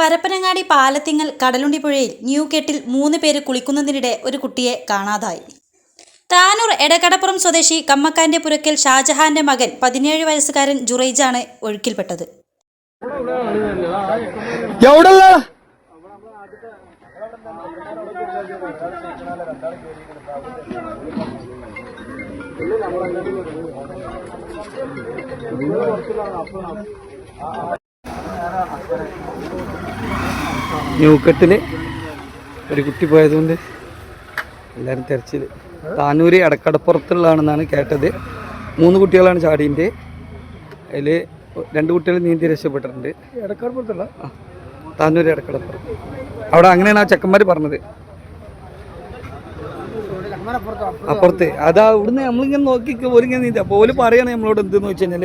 പരപ്പനങ്ങാടി പാലത്തിങ്ങൽ കടലുണ്ടിപ്പുഴയിൽ ന്യൂ കെട്ടിൽ മൂന്ന് പേര് കുളിക്കുന്നതിനിടെ ഒരു കുട്ടിയെ കാണാതായി. താനൂർ എടക്കടപ്പുറം സ്വദേശി കമ്മക്കാന്റെ പുരക്കൽ ഷാജഹാന്റെ മകൻ പതിനേഴ് വയസ്സുകാരൻ ജുറൈജാണ് ഒഴുക്കിൽപ്പെട്ടത്. ന്യൂക്കട്ടിൽ ഒരു കുട്ടി പോയതുകൊണ്ട് എല്ലാവരും തെരച്ചിൽ താനൂര് അടക്കടപ്പുറത്തുള്ളതാണെന്നാണ് കേട്ടത്. മൂന്ന് കുട്ടികളാണ് ചാടീന്റെ. അതിൽ രണ്ട് കുട്ടികൾ നീന്തി രക്ഷപ്പെട്ടിട്ടുണ്ട്. എടക്കടപ്പുറത്തുള്ള താനൂര് എടക്കടപ്പുറം അവിടെ അങ്ങനെയാണ് ആ ചെക്കന്മാർ പറഞ്ഞത്. അപ്പുറത്ത്. അതാ ഇവിടുന്ന് നമ്മളിങ്ങനെ നോക്കി ഓരിങ്ങനെ നീന്തി. അപ്പോൾ ഓൽ പറയണേ നമ്മളോട് എന്തെന്ന് വെച്ച് കഴിഞ്ഞാൽ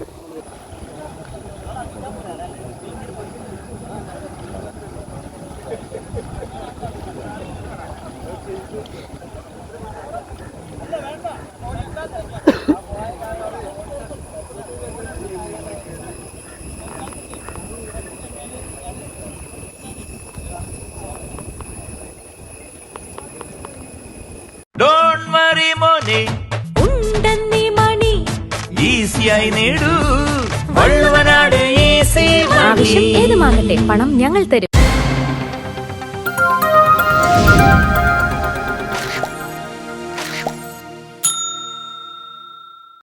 വറി മോനെ ഉണ്ടെന്നീ മണി ഈസിയായി നേടൂ. വള്ളുവനാട് ഈസി ആവശ്യം പണം ഞങ്ങൾ തരും.